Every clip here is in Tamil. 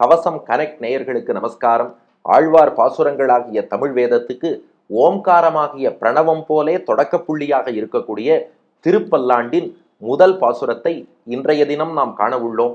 கவசம் கனெக்ட் நேயர்களுக்கு நமஸ்காரம். ஆழ்வார் பாசுரங்களாகிய தமிழ் வேதத்துக்கு ஓம்காரமாகிய பிரணவம் போலே தொடக்க புள்ளியாக இருக்கக்கூடிய திருப்பல்லாண்டின் முதல் பாசுரத்தை இன்றைய தினம் நாம் காண உள்ளோம்.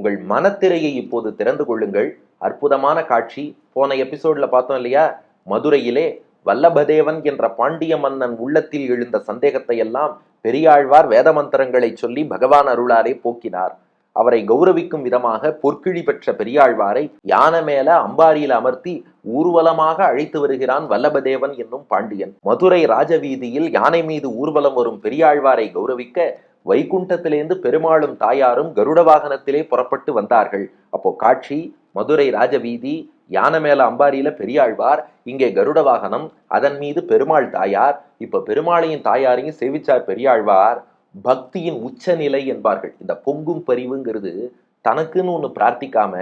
உங்கள் மனத்திரையை இப்போது திறந்து கொள்ளுங்கள். அற்புதமான காட்சி. போன எபிசோட்ல பார்த்தோம் இல்லையா? மதுரையிலே வல்லபதேவன் என்ற பாண்டிய மன்னன் உள்ளத்தில் எழுந்த சந்தேகத்தை எல்லாம் பெரியாழ்வார் வேத மந்திரங்களை சொல்லி பகவான் அருளாரே போக்கினார். அவரை கௌரவிக்கும் விதமாக பொற்கிழி பெற்ற பெரியாழ்வாரை யானை மேல அம்பாரியில் அமர்த்தி ஊர்வலமாக அழைத்து வருகிறான் வல்லபதேவன் என்னும் பாண்டியன். மதுரை ராஜவீதியில் யானை மீது ஊர்வலம் வரும் பெரியாழ்வாரை கௌரவிக்க வைகுண்டத்திலேந்து பெருமாளும் தாயாரும் கருட வாகனத்திலே புறப்பட்டு வந்தார்கள். அப்போ காட்சி மதுரை ராஜவீதி யானை மேல அம்பாரியில பெரியாழ்வார் இங்கே கருட வாகனம் அதன் மீது பெருமாள் தாயார் இப்ப பெருமாளையும் தாயாரையும் சேவிச்சார் பெரியாழ்வார் பக்தியின் உச்சநிலை என்பார்கள். இந்த பொங்கும் பரிவுங்கிறது தனக்குன்னு ஒன்று பிரார்த்திக்காம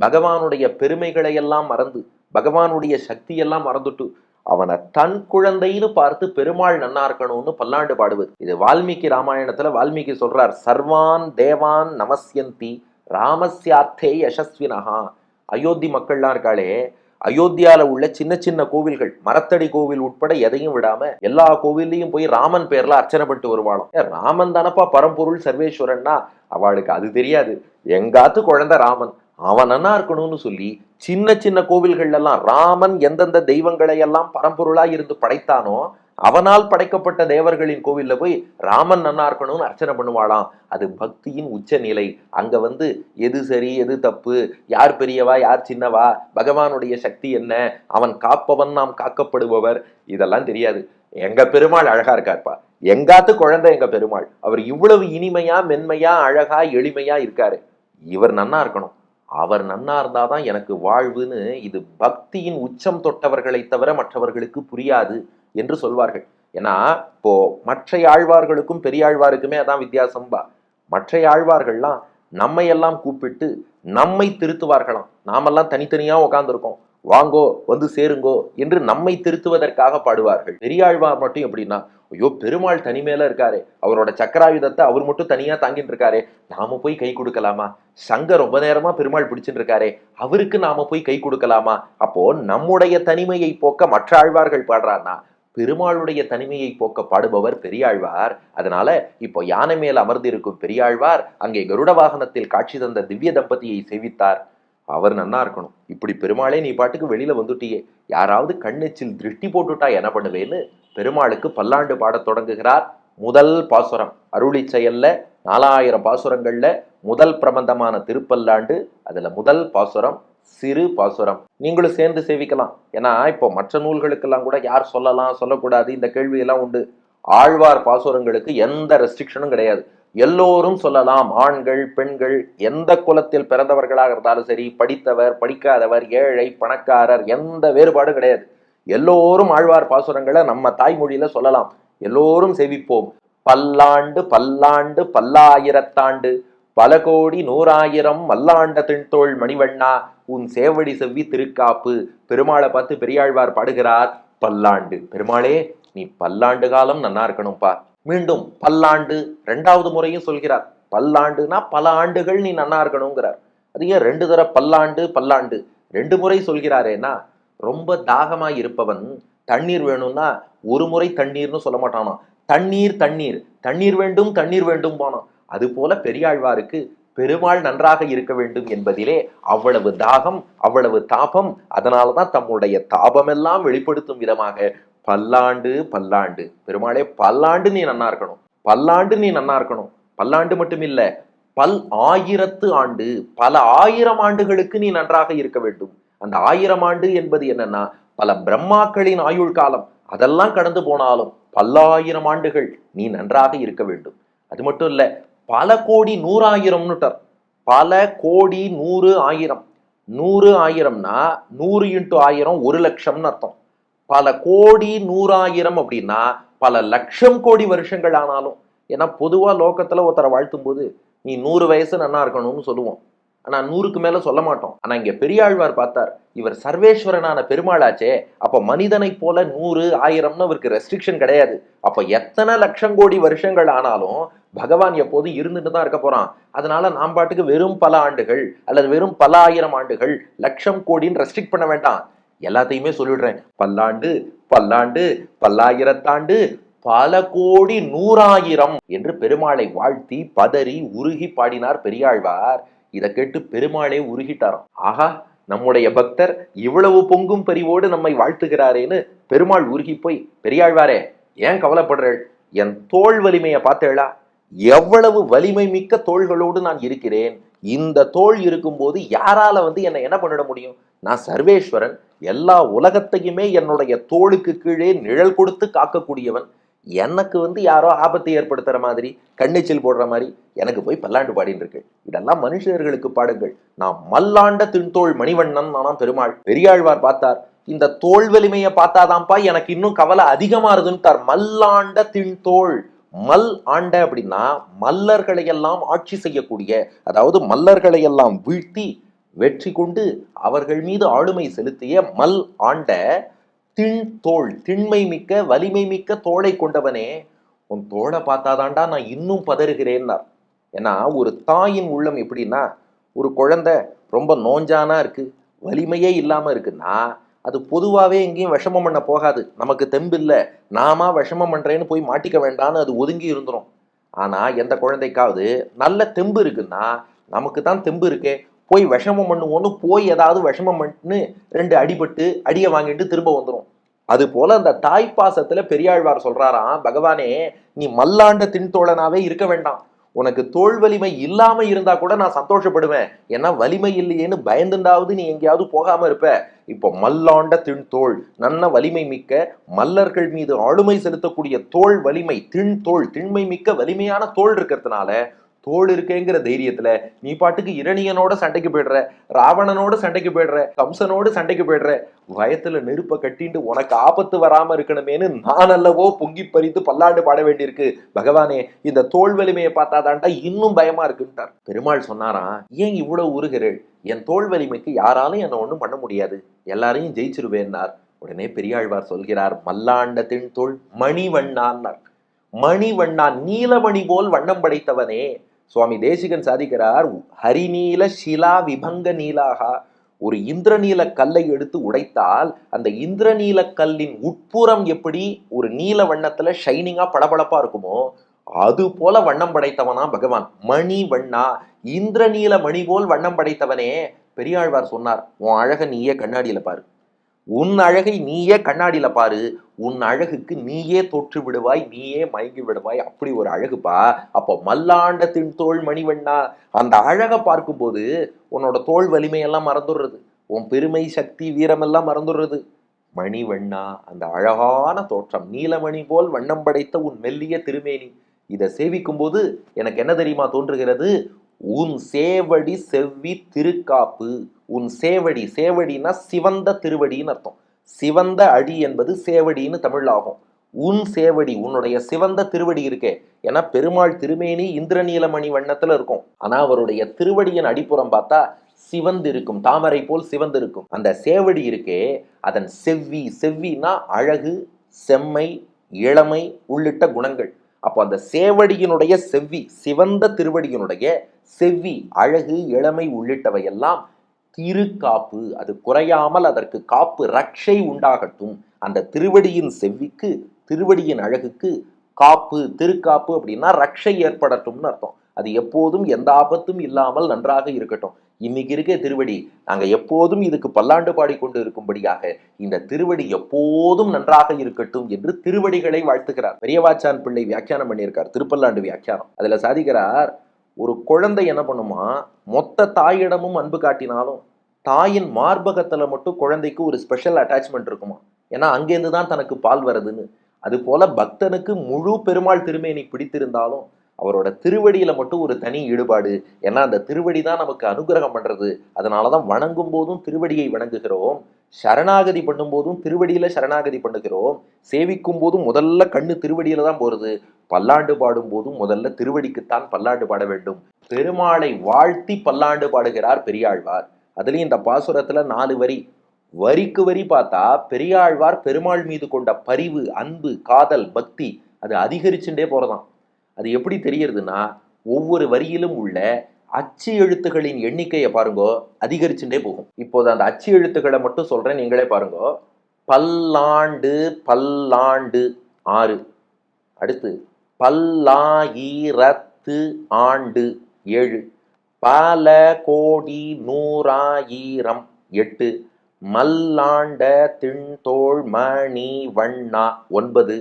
பகவானுடைய பெருமைகளை எல்லாம் மறந்து பகவானுடைய சக்தியெல்லாம் மறந்துட்டு அவனை தன் குழந்தைன்னு பார்த்து பெருமாள் நன்னா இருக்கணும்னு பல்லாண்டு பாடுவது. இது வால்மீகி ராமாயணத்துல வால்மீகி சொல்றார் சர்வான் தேவான் நமஸ்யந்தி ராமஸ்யார்த்தே யசஸ்வினஹா. அயோத்தி மக்கள்லாம் இருக்காளே அயோத்தியால உள்ள சின்ன சின்ன கோவில்கள் மரத்தடி கோவில் உட்பட எதையும் விடாம எல்லா கோவில்லையும் போய் ராமன் பேர்ல அர்ச்சனை பண்ணிட்டு வருவாளாம். ராமன் தானப்பா பரம்பொருள் சர்வேஸ்வரன்னா? அவளுக்கு அது தெரியாது. எங்காத்து குழந்தை ராமன்? அவன் நன்னா இருக்கணும்னு சொல்லி சின்ன சின்ன கோவில்கள்லாம் ராமன் எந்தெந்த தெய்வங்களை எல்லாம் பரம்பொருளா இருந்து படைத்தானோ அவனால் படைக்கப்பட்ட தேவர்களின் கோவில்ல போய் ராமன் நன்னா இருக்கணும்னு அர்ச்சனை பண்ணுவாளாம். அது பக்தியின் உச்ச நிலை அங்க வந்து எது சரி எது தப்பு யார் பெரியவா யார் சின்னவா பகவானுடைய சக்தி என்ன அவன் காப்பவன் நாம் காக்கப்படுபவர் இதெல்லாம் தெரியாது. எங்க பெருமாள் அழகா இருக்காருப்பா. எங்காத்து குழந்தை எங்க பெருமாள். அவர் இவ்வளவு இனிமையா மென்மையா அழகா எளிமையா இருக்காரு. இவர் நன்னா இருக்கணும். அவர் நன்னா இருந்தாதான் எனக்கு வாழ்வுன்னு இது பக்தியின் உச்சம் தொட்டவர்களை தவிர மற்றவர்களுக்கு புரியாது என்று சொல்வார்கள். ஏன்னா இப்போ மற்ற ஆழ்வார்களுக்கும் பெரியாழ்வாருக்குமே அதான் வித்தியாசம்பா மற்ற ஆழ்வார்கள்லாம் நம்மை எல்லாம் கூப்பிட்டு நம்மை திருத்துவார்களாம். நாமெல்லாம் தனித்தனியாக உட்காந்துருக்கோம் வாங்கோ வந்து சேருங்கோ என்று நம்மை திருத்துவதற்காக பாடுவார்கள். பெரியாழ்வார் மட்டும் எப்படின்னா ஐயோ பெருமாள் தனிமேல இருக்காரு அவரோட சக்கராயுதத்தை அவர் மட்டும் தனியா தாங்கிட்டு இருக்காரு நாம போய் கை கொடுக்கலாமா? சங்க ரொம்ப நேரமா பெருமாள் பிடிச்சிட்டு இருக்காரு அவருக்கு நாம போய் கை கொடுக்கலாமா? அப்போ நம்முடைய தனிமையை போக்க மற்ற ஆழ்வார்கள் பாடுறான்னா பெருமாளுடைய தனிமையை போக்க பாடுபவர் பெரியாழ்வார். அதனால இப்போ யானை மேல் அமர்ந்திருக்கும் பெரியாழ்வார் அங்கே கருட வாகனத்தில் காட்சி தந்த திவ்ய தம்பதியை சேவித்தார். அவர் நன்னா இருக்கணும். இப்படி பெருமாளே நீ பாட்டுக்கு வெளியில வந்துட்டியே. யாராவது கண்ணெச்சில் திருஷ்டி போட்டுட்டா என்ன பண்ணுவேன்னு? பெருமாளுக்கு பல்லாண்டு பாடத் தொடங்குகிறார் முதல் பாசுரம். அருளி செயல்ல நாலாயிரம் பாசுரங்கள்ல முதல் பிரபந்தமான திருப்பல்லாண்டு அதுல முதல் பாசுரம் சிறு பாசுரம். நீங்களும் சேர்ந்து சேவிக்கலாம். ஏன்னா இப்போ மற்ற நூல்களுக்கெல்லாம் கூட யார் சொல்லலாம் சொல்லக்கூடாது இந்த கேள்வியெல்லாம் உண்டு. ஆழ்வார் பாசுரங்களுக்கு எந்த ரெஸ்ட்ரிக்ஷனும் கிடையாது. எல்லோரும் சொல்லலாம் ஆண்கள் பெண்கள் எந்த குலத்தில் பிறந்தவர்களாக இருந்தாலும் சரி படித்தவர் படிக்காதவர் ஏழை பணக்காரர் எந்த வேறுபாடும் கிடையாது. எல்லோரும் ஆழ்வார் பாசுரங்களை நம்ம தாய்மொழியில சொல்லலாம். எல்லோரும் செவிப்போம். பல்லாண்டு பல்லாண்டு பல்லாயிரத்தாண்டு பல கோடி நூறாயிரம் மல்லாண்ட திண்தோள் மணிவண்ணா உன் சேவடி செவ்வி திருக்காப்பு பெருமாளை பார்த்து பெரியாழ்வார் பாடுகிறார் பல்லாண்டு. பெருமாளே நீ பல்லாண்டு காலம் நன்னா இருக்கணும்ப்பா மீண்டும் பல்லாண்டு ரெண்டாவது முறையும் சொல்கிறார். பல்லாண்டுனா பல ஆண்டுகள் நீ நன்னா இருக்கணுங்கிறார். அது ஏன் ரெண்டு தர பல்லாண்டு பல்லாண்டு ரெண்டு முறை சொல்கிறாரேனா ரொம்ப தாகமாக இருப்பவன் தண்ணீர் வேணும்னா ஒரு முறை தண்ணீர்னு சொல்ல மாட்டானா தண்ணீர் தண்ணீர் தண்ணீர் வேண்டும் தண்ணீர் வேண்டும் போனான் அது போல பெரியாழ்வாருக்கு பெருமாள் நன்றாக இருக்க வேண்டும் என்பதிலே அவ்வளவு தாகம் அவ்வளவு தாபம் அதனாலதான் தம்முடைய தாபமெல்லாம் வெளிப்படுத்தும் விதமாக பல்லாண்டு பல்லாண்டு. பெருமாளே பல்லாண்டு நீ நன்னா இருக்கணும். பல்லாண்டு நீ நன்னா இருக்கணும். பல்லாண்டு மட்டும் இல்ல பல் ஆயிரத்து ஆண்டு பல ஆயிரம் ஆண்டுகளுக்கு நீ நன்றாக இருக்க வேண்டும். அந்த ஆயிரம் ஆண்டு என்பது என்னன்னா பல பிரம்மாக்களின் ஆயுள் காலம். அதெல்லாம் கடந்து போனாலும் பல்லாயிரம் ஆண்டுகள் நீ நன்றாக இருக்க வேண்டும். அது மட்டும் இல்ல பல கோடி நூறாயிரம்னுட்டார் பல கோடி நூறு ஆயிரம். நூறு ஆயிரம்னா நூறு இன்ட்டு ஆயிரம் ஒரு லட்சம்னு அர்த்தம். பல கோடி நூறாயிரம் அப்படின்னா பல லட்சம் கோடி வருஷங்கள் ஆனாலும். ஏன்னா பொதுவாக லோகத்தில் ஒருத்தரை வாழ்த்தும் போது நீ நூறு வயசு நன்னா இருக்கணும்னு சொல்லுவோம். ஆனால் நூறுக்கு மேலே சொல்ல மாட்டோம். ஆனால் இங்கே பெரியாழ்வார் பார்த்தார் இவர் சர்வேஸ்வரனான பெருமாளாச்சே. அப்போ மனிதனை போல நூறு ஆயிரம்னு அவருக்கு ரெஸ்ட்ரிக்ஷன் கிடையாது. அப்போ எத்தனை லட்சம் கோடி வருஷங்கள் ஆனாலும் பகவான் எப்போது இருந்துட்டு தான் இருக்க போகிறான் அதனால நாம் பாட்டுக்கு வெறும் பல ஆண்டுகள் அல்லது வெறும் பல ஆயிரம் ஆண்டுகள் லட்சம் கோடின்னு ரெஸ்ட்ரிக்ட் பண்ண வேண்டாம். எல்லாத்தையுமே சொல்லிடுறேன். பல்லாண்டு பல்லாண்டு பல்லாயிரத்தாண்டு பல கோடி நூறாயிரம் என்று பெருமாளை வாழ்த்தி பதறி உருகி பாடினார் பெரியாழ்வார். இதை கேட்டு பெருமாளே உருகிட்டாராம். ஆஹா நம்முடைய பக்தர் இவ்வளவு பொங்கும் பரிவோடு நம்மை வாழ்த்துகிறாரேன்னு பெருமாள் உருகி போய் பெரியாழ்வாரே ஏன் கவலைப்படுறள்? என் தோல் வலிமையை பார்த்தேளா? எவ்வளவு வலிமை மிக்க தோள்களோடு நான் இருக்கிறேன். இந்த தோல் இருக்கும்போது யாரால வந்து என்னை என்ன பண்ணிட முடியும்? நான் சர்வேஸ்வரன். எல்லா உலகத்தையுமே என்னுடைய தோளுக்கு கீழே நிழல் கொடுத்து காக்கக்கூடியவன். எனக்கு வந்து யாரோ ஆபத்தை ஏற்படுத்துகிற மாதிரி கண்ணீச்சல் போடுற மாதிரி எனக்கு போய் பல்லாண்டு பாடின்னு இருக்கு. இதெல்லாம் மனுஷர்களுக்கு பாடுங்கள். நான் மல்லாண்ட தின்தோள் மணிவண்ணன் நானாம் பெருமாள். பெரியாழ்வார் பார்த்தார் இந்த தோல் வலிமையை பார்த்தாதான்ப்பா எனக்கு இன்னும் கவலை அதிகமா தார் மல்லாண்ட தின்தோள். மல் ஆண்ட அப்படின்னா மல்லர்களை எல்லாம் ஆட்சி செய்யக்கூடிய அதாவது மல்லர்களை எல்லாம் வீழ்த்தி வெற்றி கொண்டு அவர்கள் மீது ஆளுமை செலுத்திய மல் ஆண்ட திண் தோல் திண்மை மிக்க வலிமை மிக்க தோளை கொண்டவனே உன் தோளை பார்த்தாதாண்டா நான் இன்னும் பதறுகிறேன்னார். ஏன்னா ஒரு தாயின் உள்ளம் எப்படின்னா ஒரு குழந்தை ரொம்ப நோஞ்சானா இருக்கு வலிமையே இல்லாமல் இருக்குன்னா அது பொதுவாகவே எங்கேயும் விஷமம் பண்ண போகாது. நமக்கு தெம்பு இல்லை நாமா விஷமம் பண்ணுறேன்னு போய் மாட்டிக்க வேண்டாம்னு அது ஒதுங்கி இருந்துரும். ஆனால் எந்த குழந்தைக்காவது நல்ல தெம்பு இருக்குன்னா நமக்கு தான் தெம்பு இருக்கே. போய் விஷமம் பண்ணுவோன்னு போய் ஏதாவது விஷமம் பண்ணு ரெண்டு அடிபட்டு அடியை வாங்கிட்டு திரும்ப வந்துடும் அது போல அந்த தாய்ப்பாசத்துல பெரியாழ்வார் சொல்றாராம் பகவானே நீ மல்லாண்ட தின்தோழனாவே இருக்க வேண்டாம். உனக்கு தோல் வலிமை இல்லாம இருந்தா கூட நான் சந்தோஷப்படுவேன். ஏன்னா வலிமை இல்லையேன்னு பயந்துண்டாவது நீ எங்கேயாவது போகாம இருப்ப. இப்போ மல்லாண்ட தின் தோல் நல்ல வலிமை மிக்க மல்லர்கள் மீது ஆளுமை செலுத்தக்கூடிய தோல் வலிமை தின் தோல் திண்மை மிக்க வலிமையான தோல் இருக்கிறதுனால தோல் இருக்கேங்கிற தைரியத்துல நீ பாட்டுக்கு இரணியனோட சண்டைக்கு போயிடுற ராவணனோட சண்டைக்கு போயிடுற கம்சனோடு சண்டைக்கு போயிடுற வயத்துல நெருப்ப கட்டிட்டு உனக்கு ஆபத்து வராம இருக்கணுமேனு நான் அல்லவோ பொங்கி பறித்து பல்லாண்டு பாட வேண்டியிருக்கு. பகவானே இந்த தோல் வலிமையை பார்த்தாதான்டா இன்னும் பயமா இருக்குன்ட்டார். பெருமாள் சொன்னாராம் ஏன் இவ்வளவு உருகிறேள்? என் தோல் வலிமைக்கு யாராலும் என்ன ஒண்ணும் பண்ண முடியாது. எல்லாரையும் ஜெயிச்சிருவேன்னார். உடனே பெரியாழ்வார் சொல்கிறார் மல்லாண்டத்தின் தோல் மணிவண்ணான்னார். மணிவண்ணான் நீலமணி போல் வண்ணம் படைத்தவனே. சுவாமி தேசிகன் சாதிக்கிறார் ஹரிநீல ஷிலா விபங்க நீலாகா. ஒரு இந்திரநீல கல்லை எடுத்து உடைத்தால் அந்த இந்திரநீல கல்லின் உட்புறம் எப்படி ஒரு நீல வண்ணத்துல ஷைனிங்கா பளபளப்பா இருக்குமோ அது போல வண்ணம் படைத்தவனா பகவான். மணி வண்ணா. இந்திரநீல மணி போல் வண்ணம் படைத்தவனே. பெரியாழ்வார் சொன்னார் உன் அழக நீயே கண்ணாடியில பாரு. உன் அழகை நீயே கண்ணாடியில பாரு. உன் அழகுக்கு நீயே தொற்று விடுவாய் நீயே மயங்கி விடுவாய். அப்படி ஒரு அழகுப்பா. அப்போ மல்லாண்ட தின் தோல் மணிவண்ணா. அந்த அழகை பார்க்கும்போது உன்னோட தோல் வலிமையெல்லாம் மறந்துடுறது. உன் பெருமை சக்தி வீரமெல்லாம் மறந்துடுறது. மணிவண்ணா அந்த அழகான தோற்றம். நீலமணி போல் வண்ணம் படைத்த உன் மெல்லிய திருமேனி. இதை சேவிக்கும் போது எனக்கு என்ன தெரியுமா தோன்றுகிறது? உன் சேவடி செவ்வி திருக்காப்பு. உன் சேவடி சேவடினா சிவந்த திருவடின்னு அர்த்தம். சிவந்த அடி என்பது சேவடின்னு தமிழ் ஆகும் உன் சேவடி உன்னுடைய சிவந்த திருவடி இருக்கே. ஏன்னா பெருமாள் திருமேனி இந்திரநீலமணி வண்ணத்துல இருக்கும். ஆனா அவருடைய திருவடியின் அடிப்புறம் பார்த்தா சிவந்து இருக்கும். தாமரை போல் சிவந்து இருக்கும். அந்த சேவடி இருக்கே அதன் செவ்வி செவ்வினா அழகு செம்மை இளமை உள்ளிட்ட குணங்கள். அப்போ அந்த சேவடியினுடைய செவ்வி சிவந்த திருவடியினுடைய செவ்வி அழகு இளமை உள்ளிட்டவையெல்லாம் திருக்காப்பு. அது குறையாமல் அதற்கு காப்பு ரக்ஷை உண்டாகட்டும். அந்த திருவடியின் செவ்விக்கு திருவடியின் அழகுக்கு காப்பு திருக்காப்பு அப்படின்னா ரக்ஷை ஏற்படட்டும்னு அர்த்தம். அது எப்போதும் எந்த ஆபத்தும் இல்லாமல் நன்றாக இருக்கட்டும். இன்னைக்கு இருக்க திருவடி நாங்க எப்போதும் இதுக்கு பல்லாண்டு பாடிக்கொண்டு இருக்கும்படியாக இந்த திருவடி எப்போதும் நன்றாக இருக்கட்டும் என்று திருவடிகளை வாழ்த்துகிறார். பெரியவாச்சான் பிள்ளை வியாக்கியானம் பண்ணியிருக்கார். திருப்பல்லாண்டு வியாக்கியானம். அதுல சாதிக்கிறார் ஒரு குழந்தை என்ன பண்ணுமா மொத்த தாயிடமும் அன்பு காட்டினாலும் தாயின் மார்பகத்தில் மட்டும் குழந்தைக்கு ஒரு ஸ்பெஷல் அட்டாச்மெண்ட் இருக்குமா? ஏன்னா அங்கேருந்து தான் தனக்கு பால் வருதுன்னு. அது போல பக்தனுக்கு முழு பெருமாள் திருமேனி பிடித்திருந்தாலும் அவரோட திருவடியில மட்டும் ஒரு தனி ஈடுபாடு. ஏன்னா அந்த திருவடி தான் நமக்கு அனுகிரகம் பண்றது. அதனாலதான் வணங்கும் போதும் திருவடியை வணங்குகிறோம். சரணாகதி பண்ணும்போதும் திருவடியில சரணாகதி பண்ணுகிறோம். சேவிக்கும் போதும் முதல்ல கண்ணு திருவடியில தான் போறது. பல்லாண்டு பாடும் போதும் முதல்ல திருவடிக்குத்தான் பல்லாண்டு பாட வேண்டும். பெருமாளை வாழ்த்தி பல்லாண்டு பாடுகிறார் பெரியாழ்வார். அதுலயும் இந்த பாசுரத்துல நாலு வரி. வரிக்கு வரி பார்த்தா பெரியாழ்வார் பெருமாள் மீது கொண்ட பரிவு அன்பு காதல் பக்தி அது அதிகரிச்சுட்டே போறதாம். அது எப்படி தெரியறதுன்னா ஒவ்வொரு வரியிலும் உள்ள அச்சு எழுத்துகளின் எண்ணிக்கையை பாருங்கோ அதிகரிச்சுட்டே போகும். இப்போது அந்த அச்சு எழுத்துக்களை மட்டும் சொல்கிறேன் நீங்களே பாருங்கோ. பல்லாண்டு பல்லாண்டு ஆறு. அடுத்து பல்லாயிரத்து ஆண்டு ஏழு. பல கோடி நூறாயிரம் எட்டு. மல்லாண்ட திண்தோள் மணி வண்ணா ஒன்பது.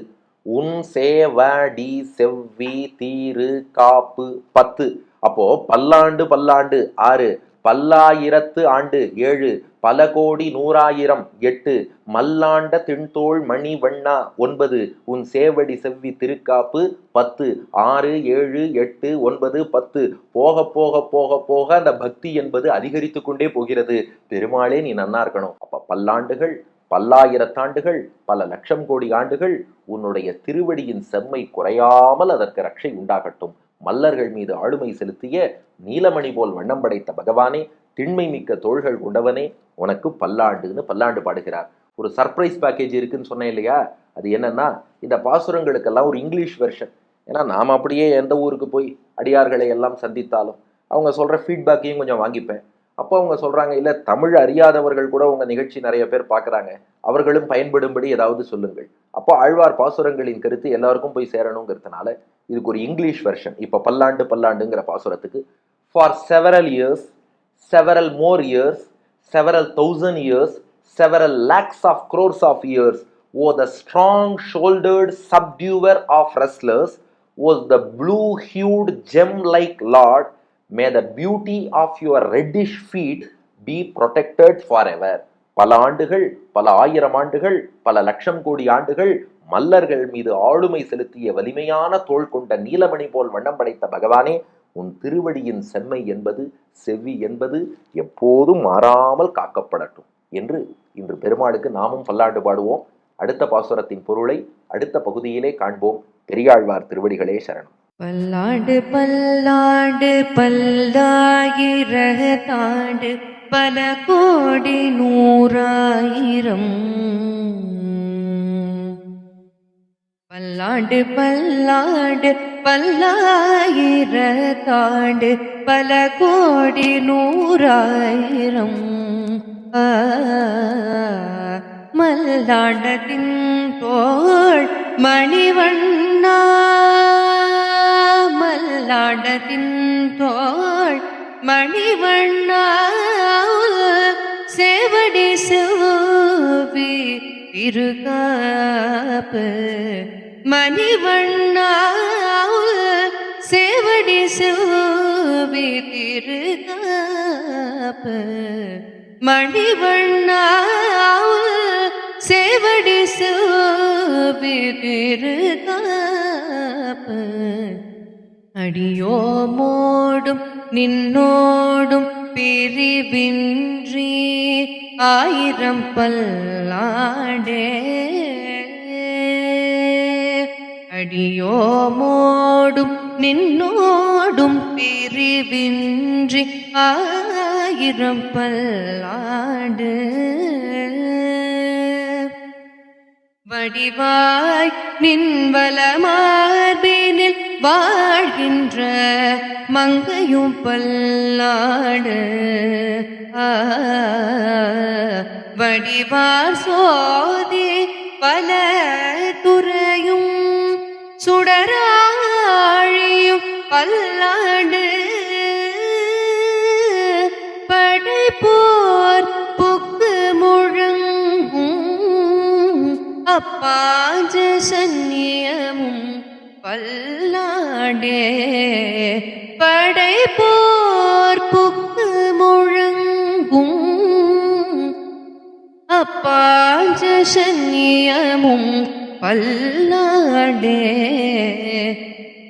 உன் சேவடி செவ்வி தீரு காப்பு பத்து. அப்போ பல்லாண்டு பல்லாண்டு ஆறு பல்லாயிரத்து ஆண்டு ஏழு பல கோடி நூறாயிரம் எட்டு மல்லாண்ட திண்தோள் மணி வண்ணா ஒன்பது உன் சேவடி செவ்வி திருக்காப்பு பத்து ஆறு ஏழு எட்டு ஒன்பது பத்து. போக போக போக போக அந்த பக்தி என்பது அதிகரித்து கொண்டே போகிறது. பெருமாளே நீ நன்னா இருக்கணும். அப்ப பல்லாண்டுகள் பல்லாயிரத்தாண்டுகள் பல லட்சம் கோடி ஆண்டுகள் உன்னுடைய திருவடியின் செம்மை குறையாமல் அதற்கு ரட்சை உண்டாகட்டும். மல்லர்கள் மீது ஆளுமை செலுத்திய நீலமணி போல் வண்ணம் படைத்த பகவானே திண்மை மிக்க தோள்கள் கொண்டவனே உனக்கு பல்லாண்டுன்னு பல்லாண்டு பாடுகிறார். ஒரு சர்ப்ரைஸ் பேக்கேஜ் இருக்குன்னு சொன்னேன் இல்லையா? அது என்னன்னா இந்த பாசுரங்களுக்கெல்லாம் ஒரு இங்கிலீஷ் வெர்ஷன் ஏன்னா நாம் அப்படியே எந்த ஊருக்கு போய் அடியார்களை எல்லாம் சந்தித்தாலும் அவங்க சொல்கிற ஃபீட்பேக்கையும் கொஞ்சம் வாங்கிப்பேன். அப்போ அவங்க சொல்கிறாங்க இல்லை தமிழ் அறியாதவர்கள் கூட உங்கள் நிகழ்ச்சி நிறைய பேர் பார்க்குறாங்க. அவர்களும் பயன்படும்படி ஏதாவது சொல்லுங்கள். அப்போ ஆழ்வார் பாசுரங்களின் கருத்து எல்லாருக்கும் போய் சேரணுங்கிறதுனால இதுக்கு ஒரு இங்கிலீஷ் வெர்ஷன் இப்போ பல்லாண்டு பல்லாண்டுங்கிற பாசுரத்துக்கு for several years several more years several thousand years several lakhs of crores of years O the strong shouldered subduer of wrestlers O the blue hued gem like lord may the beauty of your reddish feet be protected forever பல ஆண்டுகள் பல ஆயிரம் ஆண்டுகள் பல லட்சம் கோடி ஆண்டுகள் மல்லர்கள் மீது ஆளுமை செலுத்திய வலிமையான தோள் கொண்ட நீலமணி போல் வண்ணம் படைத்த பகவானே உன் திருவடியின் செம்மை என்பது செவ்வி என்பது எப்போதும் மாறாமல் காக்கப்படட்டும் என்று இன்று பெருமாளுக்கு நாமும் பல்லாண்டு பாடுவோம். அடுத்த பாசுரத்தின் பொருளை அடுத்த பகுதியிலே காண்போம். பெரியாழ்வார் திருவடிகளே சரணம். பல்லாண்டு பல்லாண்டு பல்லாயிரகத்தாண்டு பல கோடி நூறாயிரம். பல்லாண்டு பல்லாண்டு பல்லாயிரத்தாண்டு பல கோடி நூறாயிரம். மல்லாண்டத்தின் தோல் மணிவண்ணா மாடத்தின் தோள் மணிவண்ணா சேவடி சிவபி இருகாப்பு. மணிவண்ணா சேவடி சிவபி திருகாப்பு மணிவண்ணா சேவடி சிவபி திருகாப்பு அடியோமோடும் நின்னோடும் பிரிவின்றி ஆயிரம் பல்லாண்டே அடியோமோடும் நின்னோடும் பிரிவின்றி ஆயிரம் பல்லாடு. வடிவாய் நின்வல மார்பினில் வாழ்கின்ற மங்கையும் பல்லாடு. வடிவார் சோதி பல துறையும் சுடராழியும் பல்லாடு படைப்போர் புக்கு முழங்கும் அப்பாஜ சன்னியமும் பல்லாடே படை போர் புக்கு முழங்கும். அப்பாஞ்ச பல்லாடே